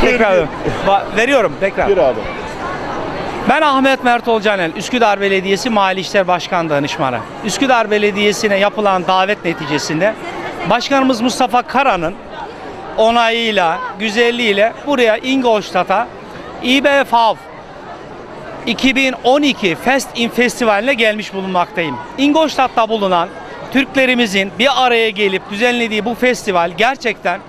Tekrar Va- veriyorum tekrar. Bir abi. Ben Ahmet Mert Olcanel, Üsküdar Belediyesi Mali İşler Başkan Danışmanı. Üsküdar Belediyesi'ne yapılan davet neticesinde Başkanımız Mustafa Kara'nın onayıyla, güzelliğiyle buraya Ingolstadt'a İBFAV 2012 Fest in Festivali'ne gelmiş bulunmaktayım. Ingolstadt'ta bulunan Türklerimizin bir araya gelip düzenlediği bu festival gerçekten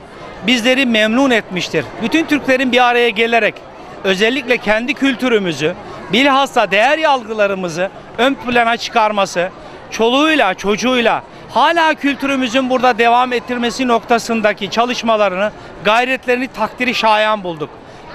bizleri memnun etmiştir. Bütün Türklerin bir araya gelerek özellikle kendi kültürümüzü, bilhassa değer yargılarımızı ön plana çıkarması, çoluğuyla, çocuğuyla hala kültürümüzün burada devam ettirmesi noktasındaki çalışmalarını, gayretlerini takdiri şayan bulduk.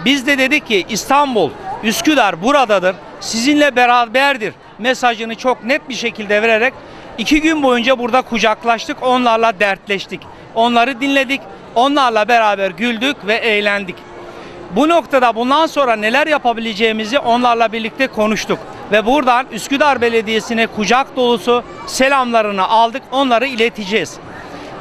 Biz de dedik ki İstanbul, Üsküdar buradadır, sizinle beraberdir mesajını çok net bir şekilde vererek iki gün boyunca burada kucaklaştık, onlarla dertleştik. Onları dinledik, onlarla beraber güldük ve eğlendik. Bu noktada bundan sonra neler yapabileceğimizi onlarla birlikte konuştuk. Ve buradan Üsküdar Belediyesi'ne kucak dolusu selamlarını aldık, onları ileteceğiz.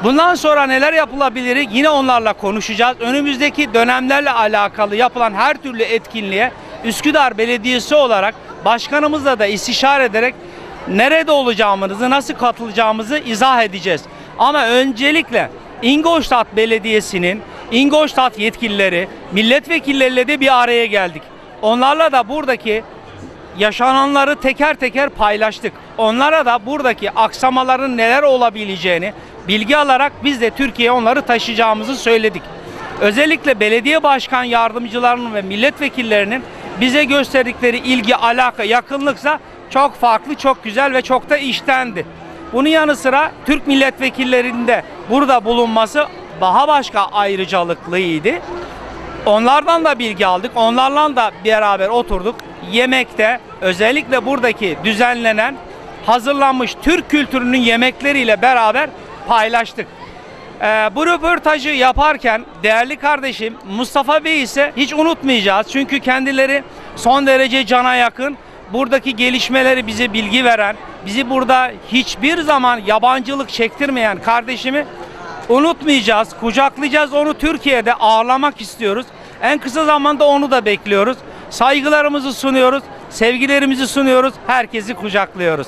Bundan sonra neler yapılabilir yine onlarla konuşacağız. Önümüzdeki dönemlerle alakalı yapılan her türlü etkinliğe Üsküdar Belediyesi olarak başkanımızla da istişare ederek nerede olacağımızı, nasıl katılacağımızı izah edeceğiz. Ama öncelikle Ingolstadt Belediyesi'nin Ingolstadt yetkilileri, milletvekilleriyle de bir araya geldik. Onlarla da buradaki yaşananları teker teker paylaştık. Onlara da buradaki aksamaların neler olabileceğini bilgi alarak biz de Türkiye'ye onları taşıyacağımızı söyledik. Özellikle belediye başkan yardımcılarının ve milletvekillerinin bize gösterdikleri ilgi, alaka, yakınlıksa çok farklı, çok güzel ve çok da iştendi. Bunun yanı sıra Türk milletvekillerinde burada bulunması daha başka ayrıcalıklıydı. Onlardan da bilgi aldık. Onlarla da beraber oturduk. Yemekte özellikle buradaki düzenlenen hazırlanmış Türk kültürünün yemekleriyle beraber paylaştık. Ee, bu röportajı yaparken değerli kardeşim Mustafa Bey ise hiç unutmayacağız. Çünkü kendileri son derece cana yakın. Buradaki gelişmeleri bize bilgi veren, bizi burada hiçbir zaman yabancılık çektirmeyen kardeşimi unutmayacağız, kucaklayacağız. Onu Türkiye'de ağırlamak istiyoruz. En kısa zamanda onu da bekliyoruz. Saygılarımızı sunuyoruz, sevgilerimizi sunuyoruz, herkesi kucaklıyoruz.